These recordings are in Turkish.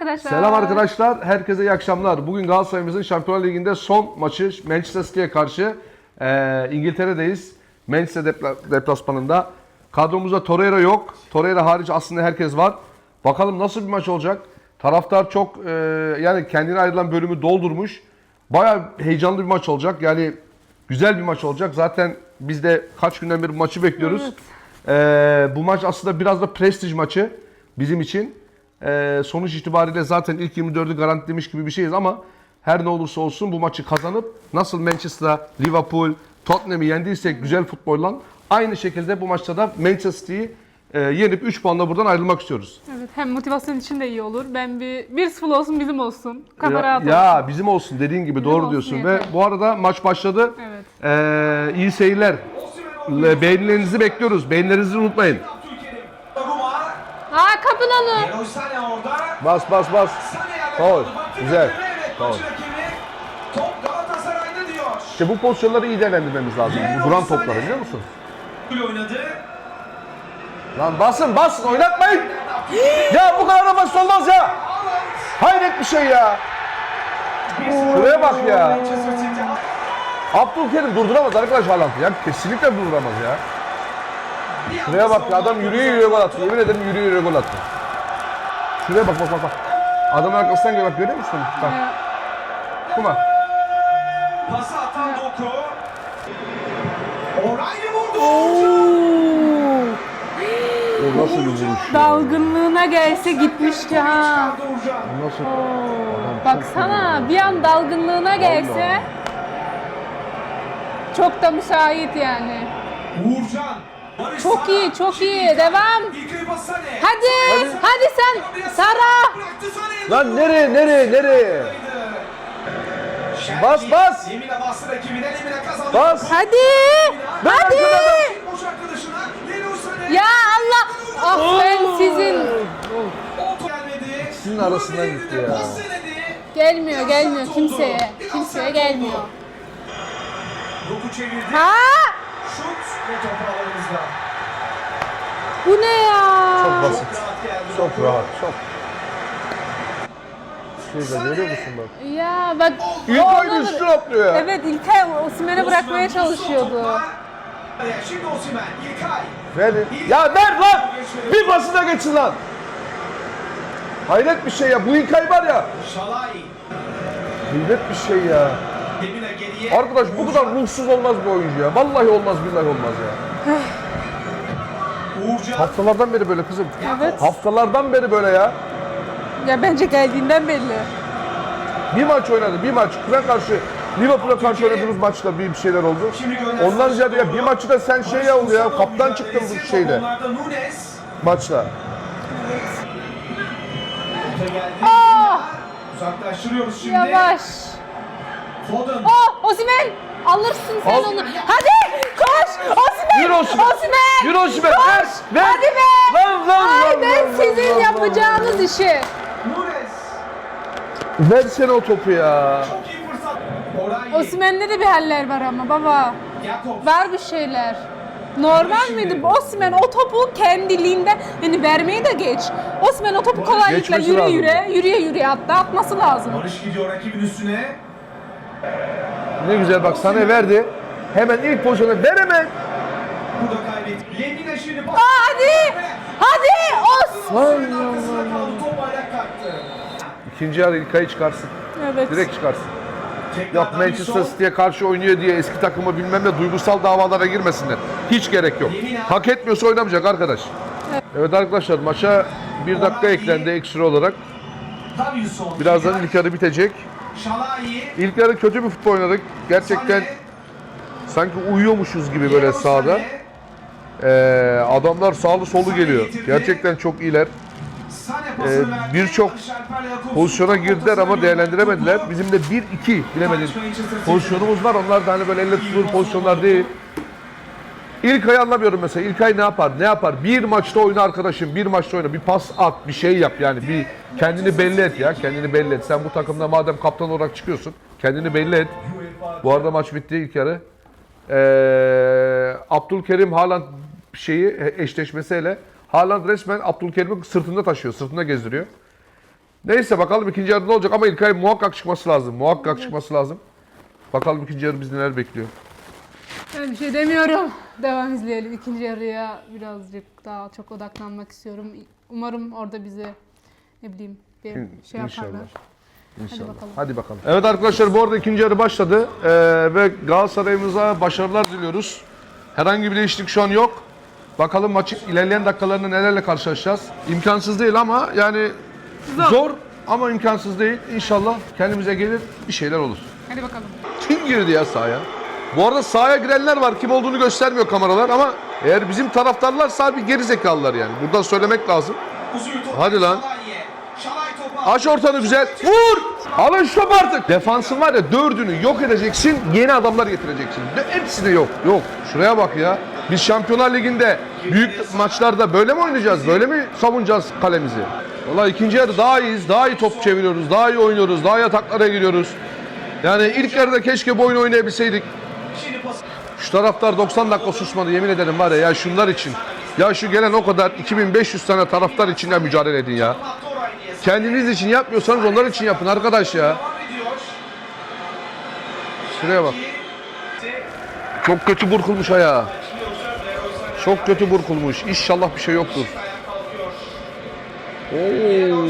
arkadaşlar. Selam arkadaşlar, herkese iyi akşamlar. Bugün Galatasaray'ımızın Şampiyonlar Ligi'nde son maçı Manchester City'ye karşı eee, İngiltere'deyiz. Manchester depla- deplasmanında. Kadromuzda Torreira yok. Torreira hariç aslında herkes var. Bakalım nasıl bir maç olacak. Taraftar çok eee, yani kendine ayrılan bölümü doldurmuş. Baya heyecanlı bir maç olacak. Yani güzel bir maç olacak. Zaten biz de kaç günden beri maçı bekliyoruz. Eee, bu maç aslında biraz da prestij maçı bizim için. Eee, sonuç itibariyle zaten ilk 24'ü garantilemiş gibi bir şeyiz ama her ne olursa olsun bu maçı kazanıp nasıl Manchester, Liverpool, Tottenham'ı yendiysek güzel futbolla aynı şekilde bu maçta da Manchester City'yi eee, yenip 3 puanla buradan ayrılmak istiyoruz. Evet, hem motivasyon için de iyi olur. Ben bir 1-0 olsun bizim olsun. Kafa Ya, rahat olsun. ya bizim olsun dediğin gibi doğru olsun diyorsun yeter. ve bu arada maç başladı. Evet. Eee iyi seyirler. Le- Beğenilerinizi bekliyoruz. Beğenilerinizi unutmayın. Aa kapın onu. Leroy Sané orada. Bas bas bas. Sané yerden Faul. Güzel. rakibi, Evet, Faul. rakibi. Top Galatasaray'da diyor. İşte bu pozisyonları iyi değerlendirmemiz lazım. Bu duran topları biliyor musun? Gol oynadı. Lan basın basın oynatmayın. ya bu kadar da basit olmaz ya. Hayret bir şey ya. Şuraya bak ya. Manchester City. Abdülkerim durduramaz arkadaş Haaland'ı ya. Kesinlikle durduramaz ya. Şuraya bak ya adam yürüye yürüye gol attı. Yemin ederim yürüye yürüye gol attı. Şuraya bak bak bak bak. Adamın arkasından gel bak görüyor musun? Bak. Kuma. Pası atan Doku. O'Reilly vurdu. O nasıl bir vuruş? Dalgınlığına gelse gitmişti ha. Nasıl? Oo, Baksana bir an dalgınlığına gelse çok da müsait yani. Uğurcan. Çok iyi, çok iyi. Devam. Hadi, hadi, sen Sara. Lan nereye nereye nereye? Bas, bas. Bas. Hadi, hadi. Ya Allah, ah ben sizin. İkisinin arasından gitti ya. Gelmiyor, gelmiyor kimseye, kimseye gelmiyor. Ha? Şut ve top alanımızda. Bu ne ya? Çok basit. Çok rahat. Çok. Şurada görüyor musun bak? Ya bak. İlkay oğlum- üstüne atlıyor ya. Evet İlkay Osimhen'e bırakmaya çalışıyordu. Şimdi Osimhen, İlkay. Ver. Ya ver lan! Bir pası da geçin lan! Hayret bir şey ya. Bu İlkay var ya. Şalay. Hayret bir şey ya. Arkadaş bu kadar ruhsuz olmaz bir oyuncu ya. Vallahi olmaz billahi olmaz ya. Uğurcan. Haftalardan beri böyle kızım. Evet. Haftalardan beri böyle ya. Ya bence geldiğinden belli. Bir maç oynadı. Bir maç. Kime karşı? Liverpool'a karşı oynadığımız maçta bir bir şeyler oldu. Ondan ziyade ya bir maçı da sen şey oldu ya. Kaptan çıktın bu şeyde. Geldi. Aa! Uzaklaştırıyoruz şimdi. Yavaş. Foden. Oh Osimhen alırsın sen Al. onu. Hadi koş Osimhen. Yürü Osimhen. Osimhen. Yürü. Ver. Koş. Ver. Hadi be. Lan lan Ay lan, ben lan, sizin lan, lan, yapacağınız işi. Nunes. Versene o topu ya. Çok iyi fırsat. Orayı. De bir haller var ama baba. Var bir şeyler. Normal miydi? Osimhen o topu kendiliğinden yani vermeyi de geç. Osimhen o topu kolaylıkla Geçmesi yürüye lazım. yürüye yürüye yürüye hatta atması lazım. Barış gidiyor rakibin üstüne. Ne güzel bak sana verdi. Hemen ilk pozisyonu ver hemen. Burada hadi! Hadi! Os! Kaldı. Top kalktı. İkinci yarı İlkay'ı çıkarsın. Evet. Direkt çıkarsın. Yok Manchester City'ye karşı oynuyor diye eski takımı bilmem ne duygusal davalara girmesinler. Hiç gerek yok. Hak etmiyorsa oynamayacak arkadaş. Evet arkadaşlar maça bir dakika eklendi ekstra olarak. Birazdan ilk yarı bitecek. İlk yarı kötü bir futbol oynadık. Gerçekten sanki uyuyormuşuz gibi böyle. Sané, Ee, adamlar sağlı solu geliyor. Gerçekten çok iyiler. Ee, birçok Pozisyona girdiler ama değerlendiremediler. Bizim de 1-2 bilemediğimiz pozisyonumuz var. Onlar da hani böyle elle tutulur pozisyonlar değil. İlkay'ı anlamıyorum mesela. İlkay ne yapar? Ne yapar? Bir maçta oyna arkadaşım. Bir maçta oyna. Bir pas at. Bir şey yap yani. Bir kendini belli et ya. Kendini belli et. Sen bu takımda madem kaptan olarak çıkıyorsun. Kendini belli et. Bu arada maç bitti ilk yarı. Ee, Abdülkerim Haaland şeyi eşleşmesiyle Haaland resmen Abdülkerim'i sırtında taşıyor. Sırtında gezdiriyor. Neyse bakalım ikinci yarıda ne olacak ama İlkay muhakkak çıkması lazım. Muhakkak çıkması lazım. Bakalım ikinci yarı bizi neler bekliyor. Ben bir şey demiyorum. Devam izleyelim. İkinci yarıya birazcık daha çok odaklanmak istiyorum. Umarım orada bizi ne bileyim bir şey İnşallah. yaparlar. İnşallah. bakalım. Hadi bakalım. Evet arkadaşlar bu arada ikinci yarı başladı. Ee, ve Galatasaray'ımıza başarılar diliyoruz. Herhangi bir değişiklik şu an yok. Bakalım maçın ilerleyen dakikalarında nelerle karşılaşacağız. İmkansız değil ama yani zor, ama imkansız değil. İnşallah kendimize gelir bir şeyler olur. Hadi bakalım. Kim girdi ya sahaya? Bu arada sahaya girenler var. Kim olduğunu göstermiyor kameralar ama eğer bizim taraftarlar bir geri zekalılar yani. Buradan söylemek lazım. Hadi lan. Aç ortanı güzel. Vur! Alın şu topu artık. Defansın var ya dördünü yok edeceksin. Yeni adamlar getireceksin. De hepsi de yok. Yok. Şuraya bak ya. Biz Şampiyonlar Ligi'nde büyük maçlarda böyle mi oynayacağız? Böyle mi savunacağız kalemizi? Vallahi ikinci yarı daha iyiyiz. Daha iyi top çeviriyoruz. Daha iyi oynuyoruz. Daha iyi ataklara giriyoruz. Yani ilk yarıda keşke bu oyunu oynayabilseydik. Şu taraftar 90 dakika susmadı yemin ederim var ya, ya şunlar için. Ya şu gelen o kadar 2500 tane taraftar için ya mücadele edin ya. Kendiniz için yapmıyorsanız onlar için yapın arkadaş ya. Şuraya bak. Çok kötü burkulmuş ayağı. Çok kötü burkulmuş. İnşallah bir şey yoktur. Oo.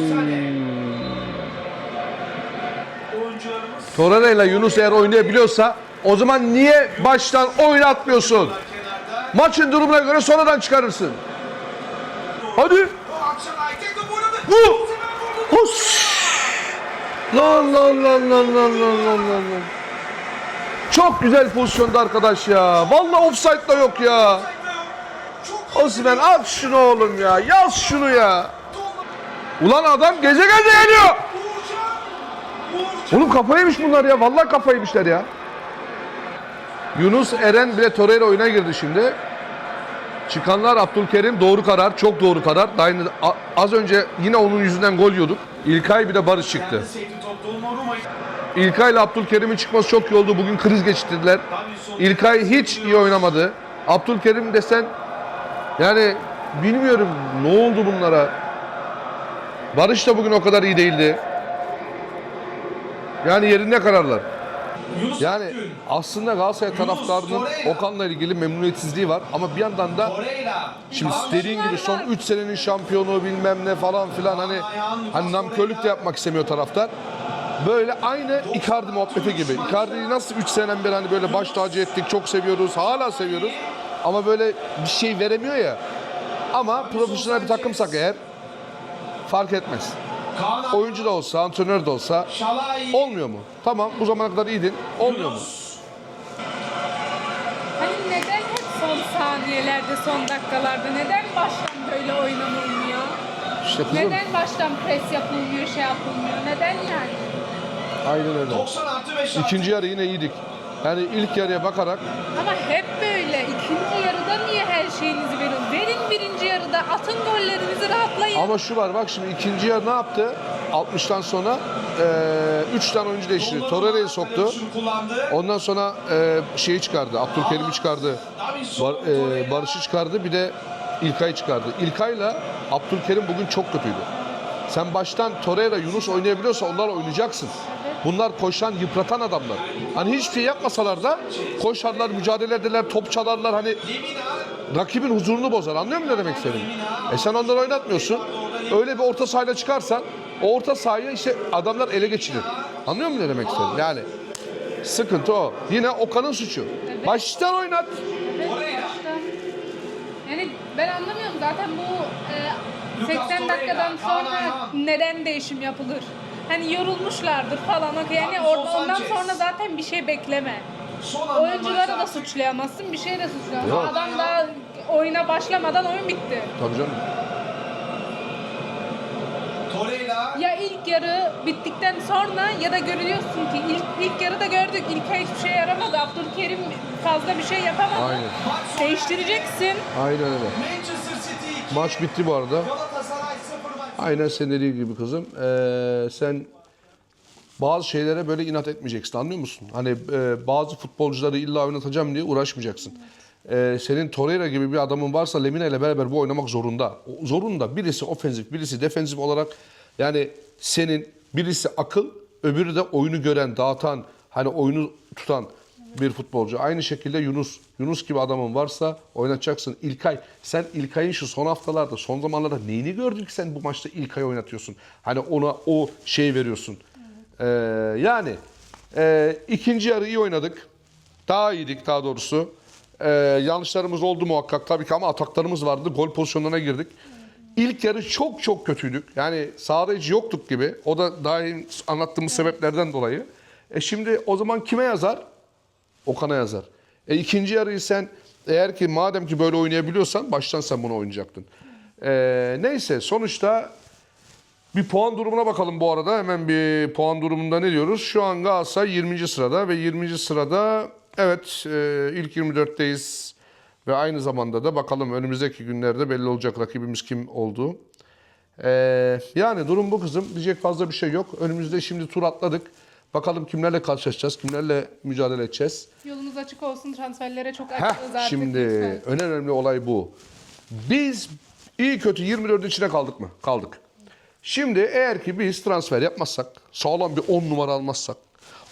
Torreira ile Yunus eğer oynayabiliyorsa o zaman niye baştan oynatmıyorsun? Maçın durumuna göre sonradan çıkarırsın. Hadi. Bu Pus. Lan lan lan lan lan lan lan lan. Çok güzel pozisyonda arkadaş ya. Vallahi offside da yok ya. Osman at şunu oğlum ya. Yaz şunu ya. Ulan adam gece gece geliyor. Oğlum kafaymış bunlar ya. Vallahi kafaymışlar ya. Yunus Eren bile Torreira oyuna girdi şimdi. Çıkanlar Abdülkerim doğru karar. Çok doğru karar. Daha yine- a- az önce yine onun yüzünden gol yiyorduk. İlkay bir de Barış çıktı. İlkay ile Abdülkerim'in çıkması çok iyi oldu. Bugün kriz geçirdiler. İlkay hiç iyi oynamadı. Abdülkerim desen yani bilmiyorum ne oldu bunlara. Barış da bugün o kadar iyi değildi. Yani yerinde kararlar. Yunus Yani Akgün. aslında Galatasaray taraftarının Torreira. Okan'la ilgili memnuniyetsizliği var ama bir yandan da Torreira. şimdi dediğin gibi son 3 senenin şampiyonu bilmem ne falan filan hani hani namkörlük de yapmak istemiyor taraftar. Böyle aynı Icardi muhabbeti gibi. Icardi'yi nasıl 3 seneden beri hani böyle baş tacı ettik, çok seviyoruz, hala seviyoruz. Ama böyle bir şey veremiyor ya. Ama profesyonel bir takımsak eğer fark etmez. Oyuncu da olsa, antrenör de olsa olmuyor mu? Tamam bu zamana kadar iyiydin. Olmuyor mu? Hani neden hep son saniyelerde, son dakikalarda neden baştan böyle oynanılmıyor? İşte kızım. Neden baştan pres yapılmıyor, şey yapılmıyor? Neden yani? Aynen öyle. 90 artı 5 artı. İkinci yarı yine iyiydik. Yani ilk yarıya bakarak Ama hep böyle. İkinci yarıda niye her şeyinizi verin? Verin birinci yarıda. Atın gollerinizi rahatlayın. ama şu var bak şimdi ikinci yarı ne yaptı? 60'tan sonra 3 tane oyuncu değiştirdi. Torreira'yı soktu. Ondan sonra e, şeyi çıkardı. Abdülkerim'i çıkardı. Bar, e, Barış'ı çıkardı. Bir de İlkay'ı çıkardı. İlkay'la Abdülkerim bugün çok kötüydü. Sen baştan Torreira, Yunus oynayabiliyorsa onlarla oynayacaksın. Bunlar koşan, yıpratan adamlar. Hani hiçbir şey yapmasalar da koşarlar, mücadele ederler, top çalarlar. Hani rakibin huzurunu bozar. Anlıyor musun ne demek istediğimi? E sen onları oynatmıyorsun. Öyle bir orta sahayla çıkarsan o orta sahayı işte adamlar ele geçirir. Anlıyor musun ne demek istediğimi? Yani sıkıntı o. Yine Okan'ın suçu. Baştan oynat. Yani ben anlamıyorum zaten bu e, Lucas 80 Torreira, dakikadan sonra neden değişim yapılır? Hani yorulmuşlardır falan. okey. Yani or- ondan sonra zaten bir şey bekleme. Oyuncuları da suçlayamazsın, bir şey de suçlayamazsın. Yok. Adam daha oyuna başlamadan oyun bitti. Tabii canım. Torreira. Ya ilk yarı bittikten sonra ya da görüyorsun ki ilk, ilk yarıda gördük. İlk hiçbir şey yaramadı. Abdülkerim fazla bir şey yapamadı. Aynen. Değiştireceksin. Aynen öyle. Manchester City 2. Maç bitti bu arada. Galatasaray 0 maç. Aynen senin dediğin gibi kızım. Ee, sen bazı şeylere böyle inat etmeyeceksin anlıyor musun? Hani e, bazı futbolcuları illa oynatacağım diye uğraşmayacaksın. Ee, senin Torreira gibi bir adamın varsa Lemina ile beraber bu oynamak zorunda. O- Zorunda. Birisi ofensif, birisi defensif olarak Yani senin birisi akıl, öbürü de oyunu gören, dağıtan, hani oyunu tutan bir futbolcu. Aynı şekilde Yunus. Yunus gibi adamın varsa oynatacaksın. İlkay. Sen İlkay'ın şu son haftalarda, son zamanlarda neyini gördün ki sen bu maçta İlkay'ı oynatıyorsun? Hani ona o şey veriyorsun. Ee, yani e, ikinci yarı iyi oynadık. Daha iyiydik daha doğrusu. Ee, yanlışlarımız oldu muhakkak tabii ki ama ataklarımız vardı. Gol pozisyonlarına girdik. İlk yarı çok çok kötüydük. Yani sahada hiç yoktuk gibi. O da daha anlattığımız sebeplerden dolayı. E şimdi o zaman kime yazar? Okan'a yazar. E ikinci yarıyı sen eğer ki madem ki böyle oynayabiliyorsan baştan sen bunu oynayacaktın. E, neyse sonuçta bir puan durumuna bakalım bu arada. Hemen bir puan durumunda ne diyoruz? Şu an Galatasaray 20. sırada ve 20. sırada evet e, ilk 24'teyiz. Ve aynı zamanda da bakalım önümüzdeki günlerde belli olacak rakibimiz kim olduğu. E, yani durum bu kızım. Diyecek fazla bir şey yok. Önümüzde şimdi tur atladık. Bakalım kimlerle karşılaşacağız, kimlerle mücadele edeceğiz. Yolunuz açık olsun. Transferlere çok Heh, açığız artık. şimdi lütfen. en önemli olay bu. Biz iyi kötü 24'ün içine kaldık mı? Kaldık. Şimdi eğer ki biz transfer yapmazsak, sağlam bir 10 numara almazsak,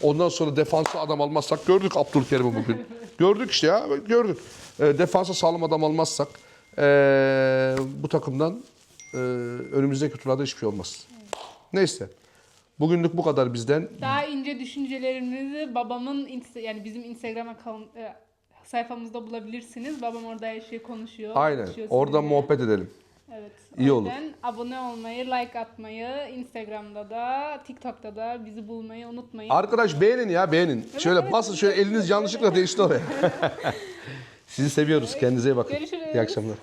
ondan sonra defansa adam almazsak, gördük Abdülkerim'i bugün. gördük işte ya, gördük. E, defansa sağlam adam almazsak, e, bu takımdan e, önümüzdeki turlarda hiçbir şey olmaz. Neyse. Bugünlük bu kadar bizden. Daha ince düşüncelerimizi babamın yani bizim Instagram account, e, sayfamızda bulabilirsiniz. Babam orada her şeyi konuşuyor. Aynen. konuşuyor Orada sizinle. muhabbet edelim. Evet. İyi o olur. yüzden abone olmayı, like atmayı, Instagram'da da, TikTok'ta da bizi bulmayı unutmayın. Arkadaş beğenin ya beğenin. şöyle evet, basın şöyle eliniz yanlışlıkla değişti oraya. Sizi seviyoruz. Kendinize iyi bakın. Görüşürüz. İyi akşamlar.